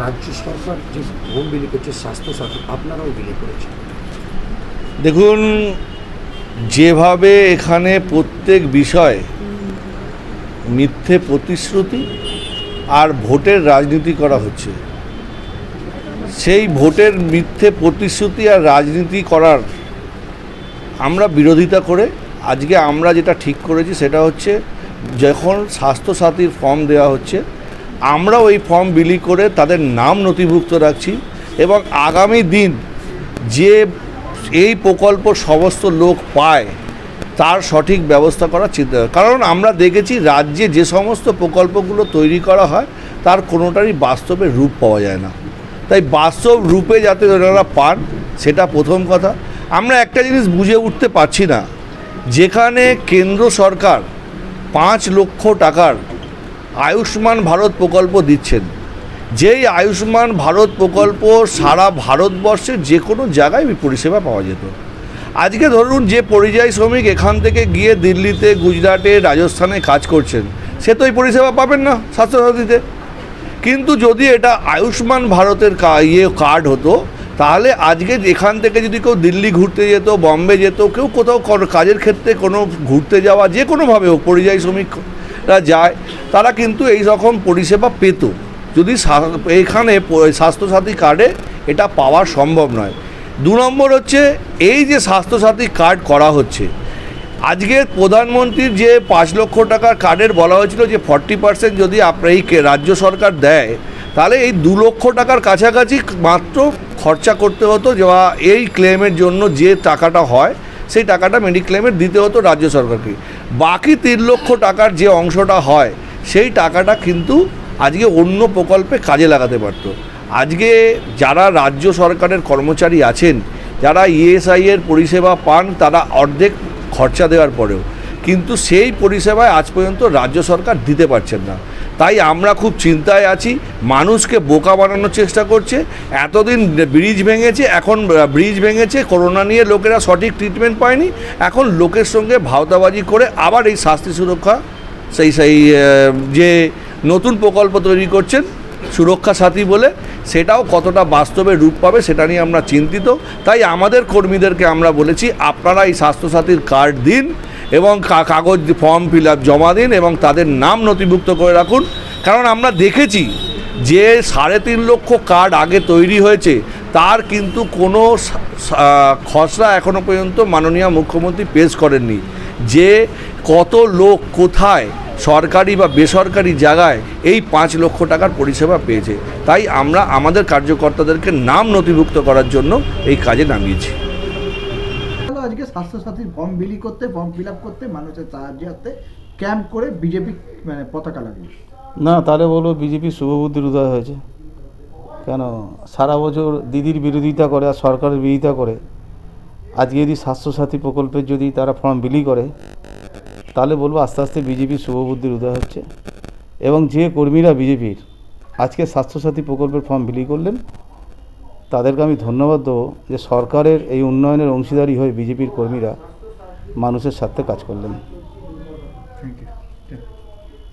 রাজ্য সরকার যে হোম বিলি করছে স্বাস্থ্যসাথী আপনারাও বিলি করেছেন। দেখুন, যেভাবে এখানে প্রত্যেক বিষয় মিথ্যে প্রতিশ্রুতি আর ভোটের রাজনীতি করা হচ্ছে, সেই ভোটের মিথ্যে প্রতিশ্রুতি আর রাজনীতি করার আমরা বিরোধিতা করে, আজকে আমরা যেটা ঠিক করেছি সেটা হচ্ছে, যখন স্বাস্থ্যসাথীর ফর্ম দেওয়া হচ্ছে আমরা ওই ফর্ম বিলি করে তাদের নাম নথিভুক্ত রাখছি এবং আগামী দিন যে এই প্রকল্প সমস্ত লোক পায়, তার সঠিক ব্যবস্থা করা চিন্তা। কারণ আমরা দেখেছি রাজ্যে যে সমস্ত প্রকল্পগুলো তৈরি করা হয়, তার কোনোটারই বাস্তবে রূপ পাওয়া যায় না। তাই বাস্তব রূপে যাতে ওনারা পান, সেটা প্রথম কথা। আমরা একটা জিনিস বুঝে উঠতে পারছি না, যেখানে কেন্দ্র সরকার পাঁচ লক্ষ টাকার আয়ুষ্মান ভারত প্রকল্প দিচ্ছেন। যেই আয়ুষ্মান ভারত প্রকল্প সারা ভারতবর্ষের যে কোনো জায়গায় পরিষেবা পাওয়া যেত। আজকে ধরুন যে পরিযায়ী শ্রমিক এখান থেকে গিয়ে দিল্লিতে, গুজরাটে, রাজস্থানে কাজ করছেন, সে তো এই পরিষেবা পাবেন না স্বাস্থ্যসাথীতে। কিন্তু যদি এটা আয়ুষ্মান ভারতের ইয়ে কার্ড হতো, তাহলে আজকে এখান থেকে যদি কেউ দিল্লি ঘুরতে যেত, বম্বে যেত, কেউ কোথাও কাজের ক্ষেত্রে কোনো ঘুরতে যাওয়া যে কোনোভাবে হোক, পরিযায়ী শ্রমিকরা যায়, তারা কিন্তু এই রকম পরিষেবা পেত। যদি এখানে স্বাস্থ্যসাথী কার্ডে এটা পাওয়া সম্ভব নয়। দু নম্বর হচ্ছে, এই যে স্বাস্থ্যসাথী কার্ড করা হচ্ছে, আজকে প্রধানমন্ত্রীর যে পাঁচ লক্ষ টাকার কার্ডের বলা হয়েছিল যে ফর্টি পার্সেন্ট যদি আপনার এই রাজ্য সরকার দেয়, তাহলে এই দু লক্ষ টাকার কাছাকাছি মাত্র খরচা করতে হতো যা এই ক্লেমের জন্য যে টাকাটা হয়, সেই টাকাটা মেডিক্লেমের দিতে হতো রাজ্য সরকারকে। বাকি তিন লক্ষ টাকার যে অংশটা হয়, সেই টাকাটা কিন্তু আজকে অন্য প্রকল্পে কাজে লাগাতে পারত। আজকে যারা রাজ্য সরকারের কর্মচারী আছেন, যারা ইএসআই এর পরিষেবা পান, তারা অর্ধেক খরচা দেওয়ার পরেও। কিন্তু সেই পরিষেবায় আজ পর্যন্ত রাজ্য সরকার দিতে পারছেন না। তাই আমরা খুব চিন্তায় আছি। মানুষকে বোকা বানানোর চেষ্টা করছে। এতদিন ব্রিজ ভেঙেছে, এখন ব্রিজ ভেঙেছে, করোনা নিয়ে লোকেরা সঠিক ট্রিটমেন্ট পায়নি। এখন লোকের সঙ্গে ভাওতাবাজি করে আবার এই স্বাস্থ্য সুরক্ষা, সেই সেই যে নতুন প্রকল্প তৈরি করছেন, সুরক্ষা সাথী বলে, সেটাও কতটা বাস্তবে রূপ পাবে সেটা নিয়ে আমরা চিন্তিত। তাই আমাদের কর্মীদেরকে আমরা বলেছি, আপনারা এই স্বাস্থ্যসাথীর কার্ড দিন এবং কাগজ ফর্ম ফিল আপ জমা দিন এবং তাদের নাম নথিভুক্ত করে রাখুন। কারণ আমরা দেখেছি যে সাড়ে তিন লক্ষ কার্ড আগে তৈরি হয়েছে, তার কিন্তু কোনো খসড়া এখনও পর্যন্ত মাননীয় মুখ্যমন্ত্রী পেশ করেননি। যে কত লোক কোথায়, সরকারি বা বেসরকারি জায়গায় এই পাঁচ লক্ষ টাকার পরিষেবা পেয়েছে। তাই আমরা আমাদের কার্যকর্তাদেরকে নাম নথিভুক্ত করার জন্য এই কাজে নামিয়েছি। আজকে স্বাস্থ্যসাথীর ফর্ম বিলি করতে ফর্ম ফিল আপ করতে, মানুষের সাহায্যার্থে ক্যাম্প করে বিজেপি মানে পতাকা লাগিয়ে। না, তাহলে বলব বিজেপি শুভবুদ্ধির উদয় হয়েছে। কেন? সারা বছর দিদির বিরোধিতা করে আর সরকারের বিরোধিতা করে। আজকে যদি স্বাস্থ্যসাথী প্রকল্পের যদি তারা ফর্ম বিলি করে, তাহলে বলব আস্তে আস্তে বিজেপির শুভবুদ্ধির উদয় হচ্ছে। এবং যে কর্মীরা বিজেপির আজকে স্বাস্থ্যসাথী প্রকল্পের ফর্ম বিলি করলেন তাদেরকে আমি ধন্যবাদ দেবো যে সরকারের এই উন্নয়নের অংশীদারি হয়ে বিজেপির কর্মীরা মানুষের স্বার্থে কাজ করলেন।